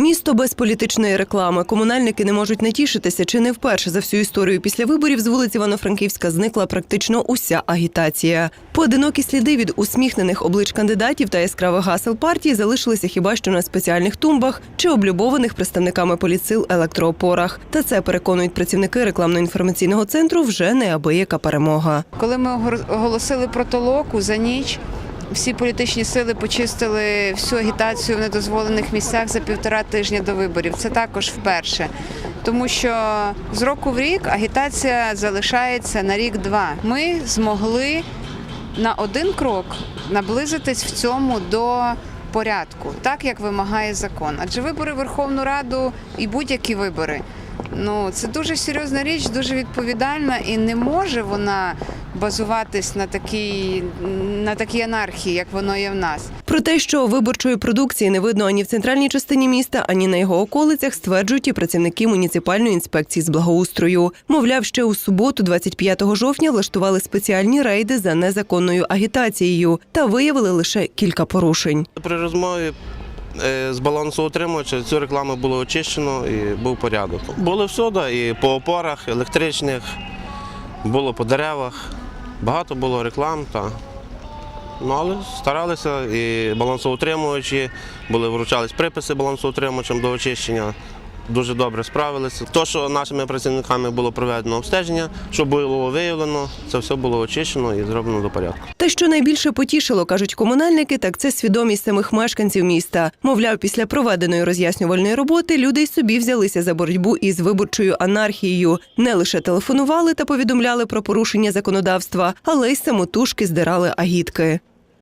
Місто без політичної реклами. Комунальники не можуть натішитися, чи не вперше за всю історію після виборів з вулиці Івано-Франківська зникла практично уся агітація. Поодинокі сліди від усміхнених облич кандидатів та яскравих гасел партії залишилися хіба що на спеціальних тумбах чи облюбованих представниками поліцил електроопорах. Та це переконують працівники рекламно-інформаційного центру вже неабияка перемога. Коли ми оголосили про толоку за ніч, всі політичні сили почистили всю агітацію в недозволених місцях за півтора тижня до виборів. Це також вперше. Тому що з року в рік агітація залишається на рік-два. Ми змогли на один крок наблизитись в цьому до порядку, так як вимагає закон. Адже вибори Верховну Раду і будь-які вибори. Ну, це дуже серйозна річ, дуже відповідальна, і не може вона базуватись на такій, на такій анархії, як воно є в нас. Про те, що виборчої продукції не видно ані в центральній частині міста, ані на його околицях, стверджують і працівники муніципальної інспекції з благоустрою. Мовляв, ще у суботу, 25 жовтня, влаштували спеціальні рейди за незаконною агітацією та виявили лише кілька порушень. При розмові з балансоутримувача цю рекламу було очищено і був порядок. Було всюди, і по опорах електричних, було по деревах. Багато було реклам. Та. Ну, але старалися і балансоутримувачі, були вручались приписи балансоутримувачам до очищення. Дуже добре справилися. То, що нашими працівниками було проведено обстеження, що було виявлено, це все було очищено і зроблено до порядку. Те, що найбільше потішило, кажуть комунальники, так це свідомість самих мешканців міста. Мовляв, після проведеної роз'яснювальної роботи люди й собі взялися за боротьбу із виборчою анархією. Не лише телефонували та повідомляли про порушення законодавства, але й самотужки здирали агітки.